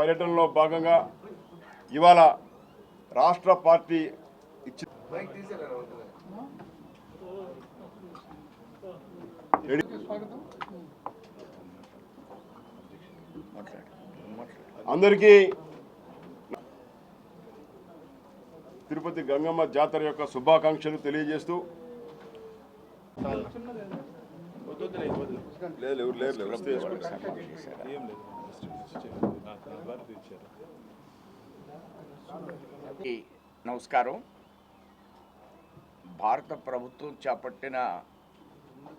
పర్యటనలో భాగంగా ఇవాళ రాష్ట్ర పార్టీ ఇచ్చి అందరికీ తిరుపతి గంగమ్మ జాతర యొక్క శుభాకాంక్షలు తెలియజేస్తూ లేదు ఎవరు లేరు నమస్కారం. భారత ప్రభుత్వం చేపట్టిన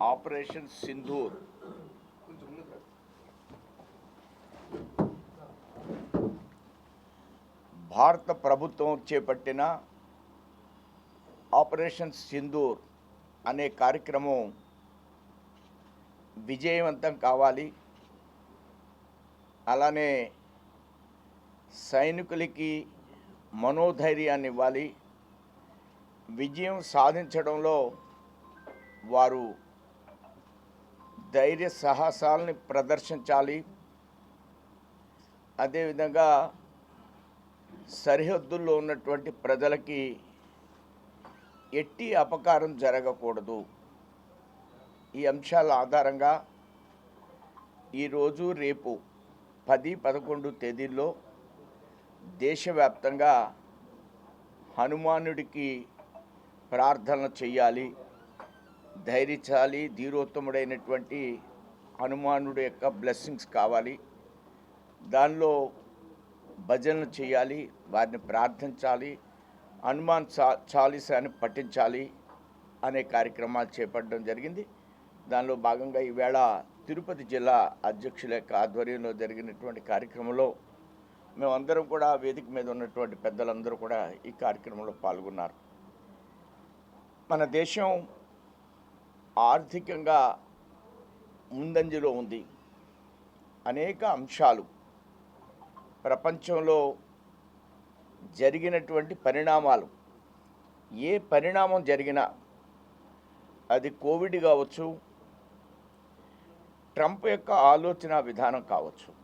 ఆపరేషన్ సింధూర్. భారత ప్రభుత్వం చేపట్టిన ఆపరేషన్ సింధూర్ అనే కార్యక్రమం విజయవంతం కావాలి. అలానే సైనికులకి మనోధైర్యాన్ని ఇవ్వాలి విజయం సాధించడంలో వారు ధైర్య సాహసాలని ప్రదర్శించాలి. అదేవిధంగా సరిహద్దుల్లో ఉన్నటువంటి ప్రజలకి ఎట్టి అపకారం జరగకూడదు. ఈ అంశాల ఆధారంగా ఈరోజు రేపు పది పదకొండు తేదీల్లో దేశవ్యాప్తంగా హనుమానుడికి ప్రార్థన చెయ్యాలి ధైర్యశాలి ధీరోత్తముడైనటువంటి హనుమానుడి యొక్క బ్లెస్సింగ్స్ కావాలి. దానిలో భజనలు చేయాలి వారిని ప్రార్థించాలి హనుమాన్ చా చాలీసాని పఠించాలి అనే కార్యక్రమాలు చేపట్టడం జరిగింది. దానిలో భాగంగా ఈవేళ తిరుపతి జిల్లా అధ్యక్షుల యొక్క ఆధ్వర్యంలో జరిగినటువంటి కార్యక్రమంలో మేమందరం కూడా వేదిక మీద ఉన్నటువంటి పెద్దలందరూ కూడా ఈ కార్యక్రమంలో పాల్గొన్నారు. మన దేశం ఆర్థికంగా ముందంజలో ఉంది. అనేక అంశాలు ప్రపంచంలో జరిగినటువంటి పరిణామాలు. ఏ పరిణామం జరిగినా అది కోవిడ్ కావచ్చు ట్రంప్ యొక్క ఆలోచన విధానం కావచ్చు.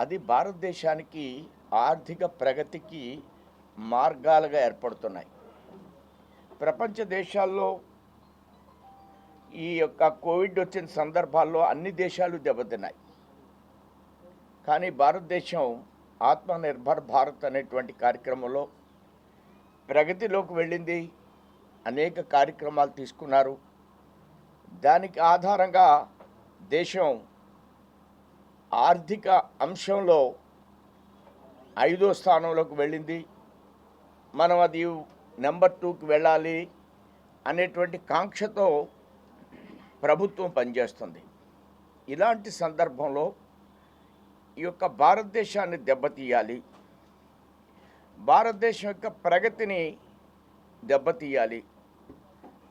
అది భారతదేశానికి ఆర్థిక ప్రగతికి మార్గాలుగా ఏర్పడుతున్నాయి. ప్రపంచ దేశాల్లో ఈ యొక్క కోవిడ్ వచ్చిన సందర్భాల్లో అన్ని దేశాలు దెబ్బతిన్నాయి. కానీ భారతదేశం ఆత్మనిర్భర్ భారత్ అనేటువంటి కార్యక్రమంలో ప్రగతిలోకి వెళ్ళింది. అనేక కార్యక్రమాలు తీసుకున్నారు. దానికి ఆధారంగా దేశం ఆర్థిక అంశంలో ఐదో స్థానంలోకి వెళ్ళింది. మనం అది నెంబర్ టూకి వెళ్ళాలి అనేటువంటి కాంక్షతో ప్రభుత్వం పనిచేస్తుంది. ఇలాంటి సందర్భంలో ఈ యొక్క భారతదేశాన్ని దెబ్బతీయాలి. భారతదేశం యొక్క ప్రగతిని దెబ్బతీయాలి.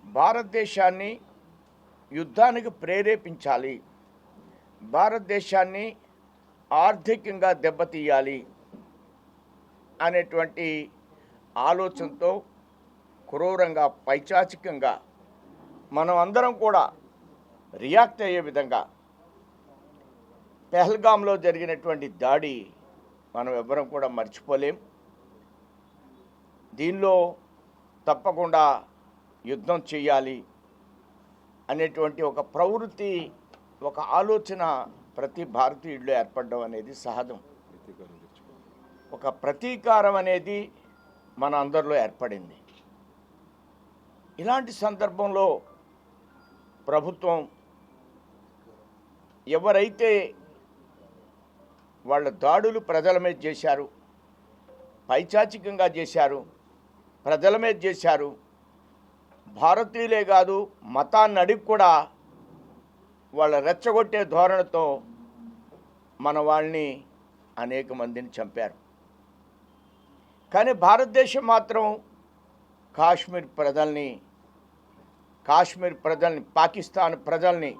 భారతదేశాన్ని యుద్ధానికి ప్రేరేపించాలి. భారతదేశాన్ని ఆర్థికంగా దెబ్బతీయాలి అనేటువంటి ఆలోచనతో క్రూరంగా పైచాచికంగా మనం అందరం కూడా రియాక్ట్ అయ్యే విధంగా పెహల్గాంలో జరిగినటువంటి దాడి మనం ఎవ్వరం కూడా మర్చిపోలేం. దీనిలో తప్పకుండా యుద్ధం చేయాలి. అనేటువంటి ఒక ప్రవృత్తి ఒక ఆలోచన ప్రతి భారతీయుడిలో ఏర్పడడం అనేది సహజం. ఒక ప్రతీకారం అనేది మన అందరిలో ఏర్పడింది. ఇలాంటి సందర్భంలో ప్రభుత్వం ఎవరైతే వాళ్ళ దాడులు ప్రజల మీద చేశారు పైచాచికంగా చేశారు ప్రజల మీద చేశారు భారతీయులే కాదు మతాన్ని అడిగి కూడా వాళ్ళ రెచ్చగొట్టే ధోరణితో మన వాళ్ళని అనేక మందిని చంపారు. కానీ భారతదేశం మాత్రం కాశ్మీర్ ప్రజల్ని కాశ్మీర్ ప్రజల్ని పాకిస్తాన్ ప్రజల్ని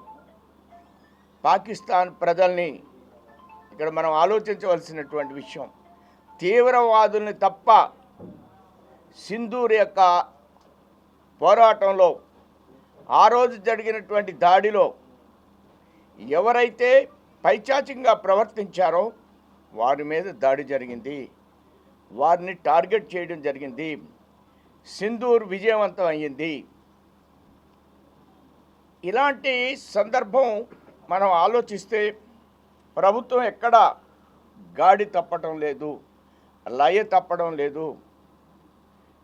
పాకిస్తాన్ ప్రజల్ని ఇక్కడ మనం ఆలోచించవలసినటువంటి విషయం తీవ్రవాదుల్ని తప్ప సింధూర్ యొక్క పోరాటంలో ఆ రోజు జరిగినటువంటి దాడిలో ఎవరైతే పైచాచికంగా ప్రవర్తించారో వారి మీద దాడి జరిగింది. వారిని టార్గెట్ చేయడం జరిగింది. సింధూర్ విజయవంతం అయ్యింది. ఇలాంటి సందర్భం మనం ఆలోచిస్తే ప్రభుత్వం ఎక్కడ గాడి తప్పటం లేదు లయ తప్పడం లేదు.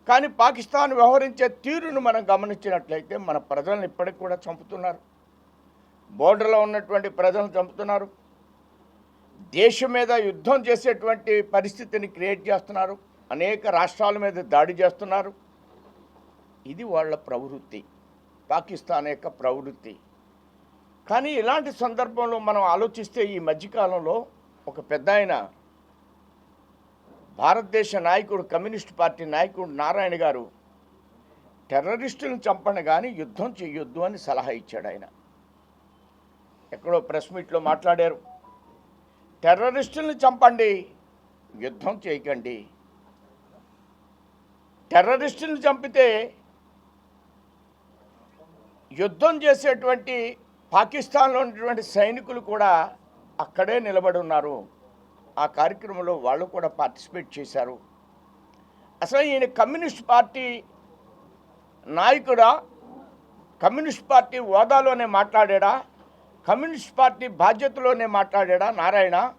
కానీ పాకిస్తాన్ వ్యవహరించే తీరును మనం గమనించినట్లయితే మన ప్రజలను ఇప్పటికి కూడా చంపుతున్నారు. బోర్డర్లో ఉన్నటువంటి ప్రజలను చంపుతున్నారు. దేశం మీద యుద్ధం చేసేటువంటి పరిస్థితిని క్రియేట్ చేస్తున్నారు. అనేక రాష్ట్రాల మీద దాడి చేస్తున్నారు. ఇది వాళ్ళ ప్రవృత్తి. పాకిస్తాన్ యొక్క ప్రవృత్తి. కానీ ఇలాంటి సందర్భంలో మనం ఆలోచిస్తే ఈ మధ్యకాలంలో ఒక పెద్ద ఆయన భారతదేశ నాయకుడు కమ్యూనిస్ట్ పార్టీ నాయకుడు నారాయణ గారు టెర్రరిస్టులను చంపండి కానీ యుద్ధం చేయొద్దు అని సలహా ఇచ్చాడు ఆయన. ఎక్కడో ప్రెస్ మీట్లో మాట్లాడారు. టెర్రరిస్టులను చంపండి యుద్ధం చేయకండి. టెర్రరిస్టులను చంపితే యుద్ధం చేసేటువంటి పాకిస్తాన్లో ఉన్నటువంటి సైనికులు కూడా అక్కడే నిలబడి ఉన్నారు. ఆ కార్యక్రమంలో వాళ్ళు కూడా పార్టిసిపేట్ చేశారు. అసలు ఈయన కమ్యూనిస్ట్ పార్టీ నాయకుడా? కమ్యూనిస్ట్ పార్టీ హోదాలోనే మాట్లాడా కమ్యూనిస్ట్ పార్టీ బాధ్యతలోనే మాట్లాడా నారాయణ?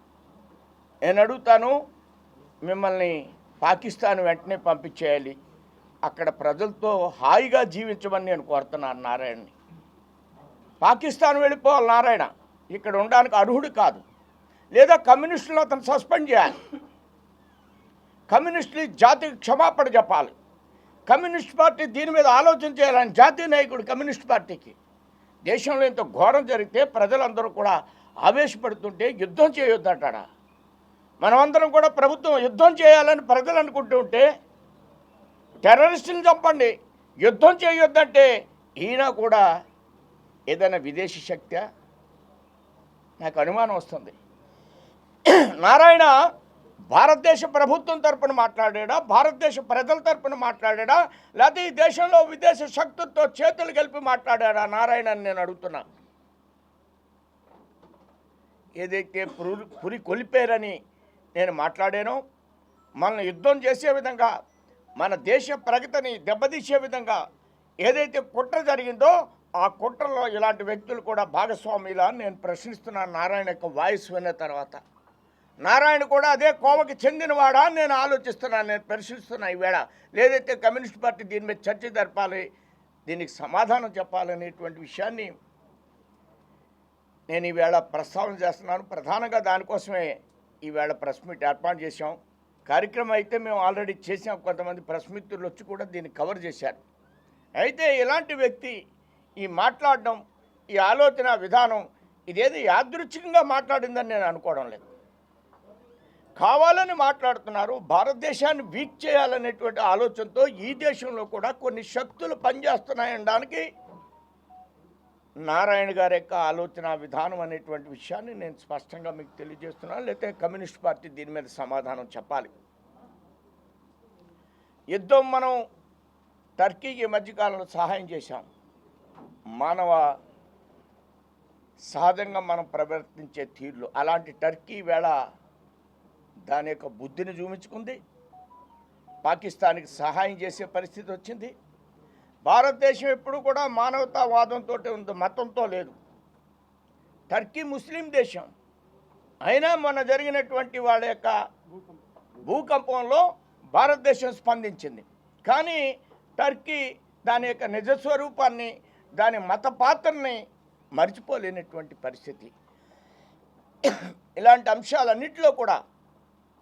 నేను అడుగుతాను మిమ్మల్ని పాకిస్తాన్ వెంటనే పంపించేయాలి. అక్కడ ప్రజలతో హాయిగా జీవించమని నేను కోరుతున్నాను నారాయణని. పాకిస్తాన్ వెళ్ళిపోవాలి నారాయణ. ఇక్కడ ఉండడానికి అర్హుడు కాదు. లేదా కమ్యూనిస్టులను అతను సస్పెండ్ చేయాలి. కమ్యూనిస్టులు జాతికి క్షమాపణ చెప్పాలి. కమ్యూనిస్ట్ పార్టీ దీని మీద ఆలోచన చేయాలని జాతీయ నాయకుడు కమ్యూనిస్ట్ పార్టీకి. దేశంలో ఇంత ఘోరం జరిగితే ప్రజలందరూ కూడా ఆవేశపడుతుంటే యుద్ధం చేయొద్దంటాడా మనమందరం కూడా ప్రభుత్వం యుద్ధం చేయాలని ప్రజలు అనుకుంటూ ఉంటే టెర్రరిస్టుని చంపండి. యుద్ధం చేయొద్దంటే ఈయన కూడా ఏదైనా విదేశీ శక్తి? నాకు అనుమానం వస్తుంది. నారాయణ భారతదేశ ప్రభుత్వం తరపున మాట్లాడా భారతదేశ ప్రజల తరపున మాట్లాడా లేకపోతే ఈ దేశంలో విదేశ శక్తులతో చేతులు కలిపి మాట్లాడాడా? నారాయణ అని నేను అడుగుతున్నా. ఏదైతే పురి పురి కొలిపేరని నేను మాట్లాడానో మనల్ని యుద్ధం చేసే విధంగా మన దేశ ప్రగతిని దెబ్బతీసే విధంగా ఏదైతే కుట్ర జరిగిందో ఆ కుట్రలో ఇలాంటి వ్యక్తులు కూడా భాగస్వామిలా నేను ప్రశ్నిస్తున్నాను నారాయణ యొక్క వాయిస్ విన్న తర్వాత. నారాయణ కూడా అదే కోవకి చెందినవాడా అని నేను ఆలోచిస్తున్నాను నేను పరిశీలిస్తున్నా ఈవేళ. లేదైతే కమ్యూనిస్ట్ పార్టీ దీని మీద చర్చ జరపాలి దీనికి సమాధానం చెప్పాలనేటువంటి విషయాన్ని నేను ఈవేళ ప్రస్తావన చేస్తున్నాను. ప్రధానంగా దానికోసమే ఈవేళ ప్రెస్ మీట్ ఏర్పాటు చేశాం. కార్యక్రమం అయితే మేము ఆల్రెడీ చేసాం కొంతమంది ప్రెస్ మిత్రులు వచ్చి కూడా దీన్ని కవర్ చేశారు. అయితే ఇలాంటి వ్యక్తి ఈ మాట్లాడడం ఈ ఆలోచన విధానం ఇదేదో యాదృచ్ఛికంగా మాట్లాడిందని నేను అనుకోవడం లేదు. కావాలని మాట్లాడుతున్నారు భారతదేశాన్ని వీక్ చేయాలనేటువంటి ఆలోచనతో ఈ దేశంలో కూడా కొన్ని శక్తులు పనిచేస్తున్నాయనడానికి నారాయణ గారి యొక్క ఆలోచన విధానం అనేటువంటి విషయాన్ని నేను స్పష్టంగా మీకు తెలియజేస్తున్నాను. లేకపోతే కమ్యూనిస్ట్ పార్టీ దీని మీద సమాధానం చెప్పాలి. యుద్ధం మనం టర్కీకి ఈ మధ్యకాలంలో సహాయం చేశాం. మానవ సహజంగా మనం ప్రవర్తించే తీరులు అలాంటి టర్కీ వేళ దాని యొక్క బుద్ధిని చూపించుకుంది. పాకిస్తాన్కి సహాయం చేసే పరిస్థితి వచ్చింది. భారతదేశం ఎప్పుడు కూడా మానవతావాదంతో ఉంది మతంతో లేదు. టర్కీ ముస్లిం దేశం. అయినా మొన్న జరిగినటువంటి వాళ్ళ యొక్క భూకంపంలో భారతదేశం స్పందించింది. కానీ టర్కీ దాని యొక్క నిజస్వరూపాన్ని దాని మత పాత్రని మర్చిపోలేనటువంటి పరిస్థితి. ఇలాంటి అంశాలన్నింటిలో కూడా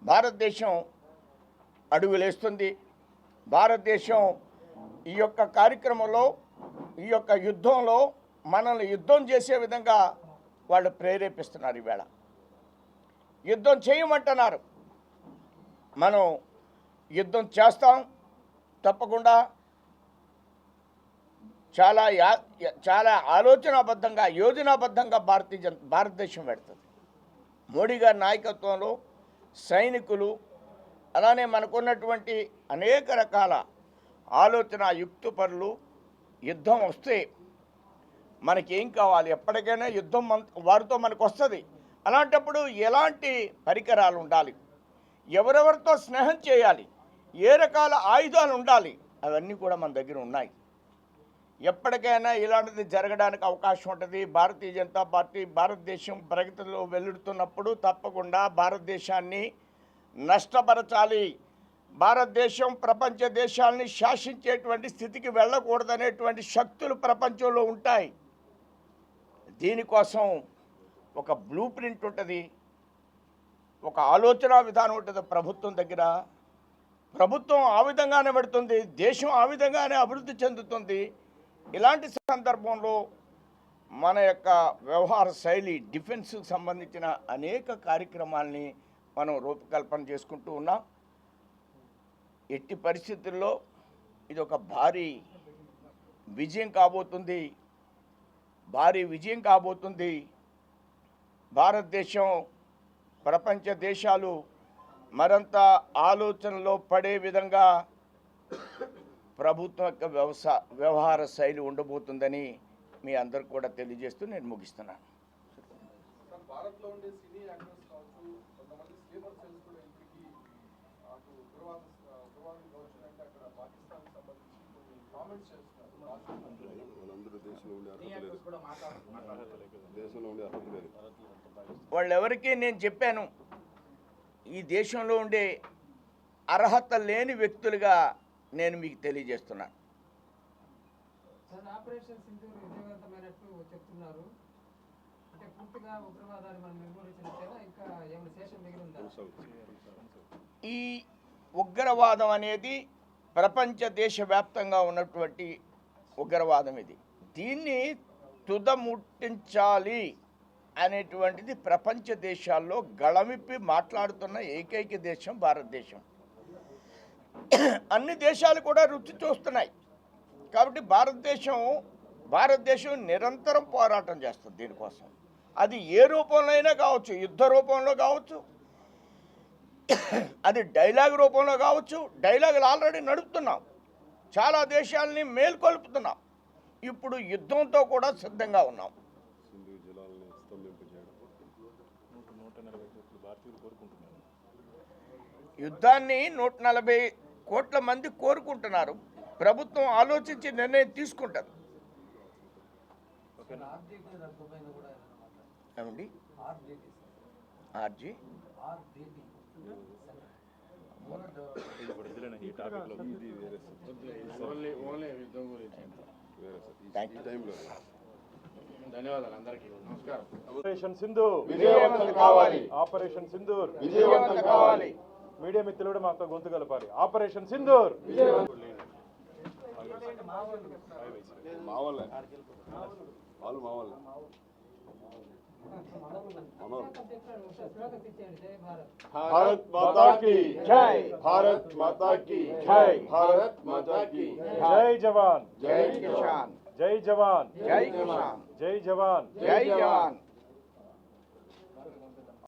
భారతదేశం అడుగులేస్తుంది భారతదేశం ఈ యొక్క కార్యక్రమంలో ఈ యొక్క యుద్ధంలో మనల్ని యుద్ధం చేసే విధంగా వాళ్ళు ప్రేరేపిస్తున్నారు ఈవేళ. యుద్ధం చేయమంటున్నారు. మనం యుద్ధం చేస్తాం. తప్పకుండా చాలా యా చాలా ఆలోచనాబద్ధంగా యోజనాబద్ధంగా భారతీయ జన భారతదేశం పెడుతుంది మోడీ గారి నాయకత్వంలో సైనికులు అలానే మనకున్నటువంటి అనేక రకాల ఆలోచన యుక్తుపరులు యుద్ధం వస్తే మనకేం కావాలి? ఎప్పటికైనా యుద్ధం వారితో మనకు వస్తుంది అలాంటప్పుడు ఎలాంటి పరికరాలు ఉండాలి ఎవరెవరితో స్నేహం చేయాలి? ఏ రకాల ఆయుధాలు ఉండాలి అవన్నీ కూడా మన దగ్గర ఉన్నాయి ఎప్పటికైనా ఇలాంటిది జరగడానికి అవకాశం ఉంటుంది. భారతీయ జనతా పార్టీ భారతదేశం ప్రగతిలో వెల్లుడుతున్నప్పుడు తప్పకుండా భారతదేశాన్ని నష్టపరచాలి. భారతదేశం ప్రపంచ దేశాలని శాసించేటువంటి స్థితికి వెళ్ళకూడదనేటువంటి శక్తులు ప్రపంచంలో ఉంటాయి. దీనికోసం ఒక బ్లూ ప్రింట్ ఉంటుంది. ఒక ఆలోచన విధానం ఉంటుంది ప్రభుత్వం దగ్గర. ప్రభుత్వం ఆ విధంగానే పెడుతుంది. దేశం ఆ విధంగానే అభివృద్ధి చెందుతుంది. ఇలాంటి సందర్భంలో మన యొక్క వ్యవహార శైలి డిఫెన్స్కి సంబంధించిన అనేక కార్యక్రమాల్ని మనం రూపకల్పన చేసుకుంటూ ఉన్నాం. ఎట్టి పరిస్థితుల్లో ఇది ఒక భారీ విజయం కాబోతుంది. భారీ విజయం కాబోతుంది. భారతదేశం ప్రపంచ దేశాలు మరింత ఆలోచనలో పడే విధంగా ప్రభుత్వం యొక్క వ్యవసా వ్యవహార శైలి ఉండబోతుందని మీ అందరికి కూడా తెలియజేస్తూ నేను ముగిస్తున్నాను. సార్ భారత్లో ఉండే సినీ యాక్టర్స్ కావచ్చు కొంతమంది స్లీపర్ సెల్స్ కూడా ఇంటికి అటు ఉగ్రవాద ఉగ్రవాదం కావచ్చు అంటే అక్కడ పాకిస్తాన్ సంబంధించి కొన్ని కామెంట్స్ చేస్తున్నారు. మనందరూ దేశంలో ఉండే అర్హత లేదు. దేశంలో ఉండే అర్హత లేదు. వాళ్ళెవరికి నేను చెప్పాను ఈ దేశంలో ఉండే అర్హత లేని వ్యక్తులుగా నేను మీకు తెలియజేస్తున్నాను ఈ ఉగ్రవాదం అనేది ప్రపంచ దేశవ్యాప్తంగా ఉన్నటువంటి ఉగ్రవాదం ఇది. దీన్ని తుదముట్టించాలి అనేటువంటిది ప్రపంచ దేశాల్లో గళమిప్పి మాట్లాడుతున్న ఏకైక దేశం భారతదేశం. అన్ని దేశాలు కూడా రుచి చూస్తున్నాయి. కాబట్టి భారతదేశం భారతదేశం నిరంతరం పోరాటం చేస్తుంది దీనికోసం. అది ఏ రూపంలో అయినా కావచ్చు యుద్ధ రూపంలో కావచ్చు అది డైలాగ్ రూపంలో కావచ్చు డైలాగులు ఆల్రెడీ నడుపుతున్నాం. చాలా దేశాలని మేల్కొల్పుతున్నాం. ఇప్పుడు యుద్ధంతో కూడా సిద్ధంగా ఉన్నాం. యుద్ధాన్ని నూట నలభై కోట్ల మంది కోరుకుంటున్నారు. ప్రభుత్వం ఆలోచించి నిర్ణయం తీసుకుంటుంది. ఆర్జీటీ దుబాయ్లో కూడా ఏదైనా మాట్లాడారు ఏమండి ఆర్జీటీ ఆర్జీ ధన్యవాదాలు అందరికీ. నమస్కారం. ఆపరేషన్ సింధు విజయవంతం కావాలి. ఆపరేషన్ సింధూర్. విజయవంతం కావాలి. మీడియా మిత్రులు కూడా మాతో గొంతు కలపాలి ఆపరేషన్ సింధూర్ మా వాళ్ళే వాళ్ళు మా వాళ్ళే మనోళ్ళు. జై భారత్ భారత్ మాతా की జై భారత్ మాతా की జై భారత్ మాతా की జై జవాన్ జై కిసాన్ జై జవాన్ జై కిసాన్ జై జవాన్ జై జవాన్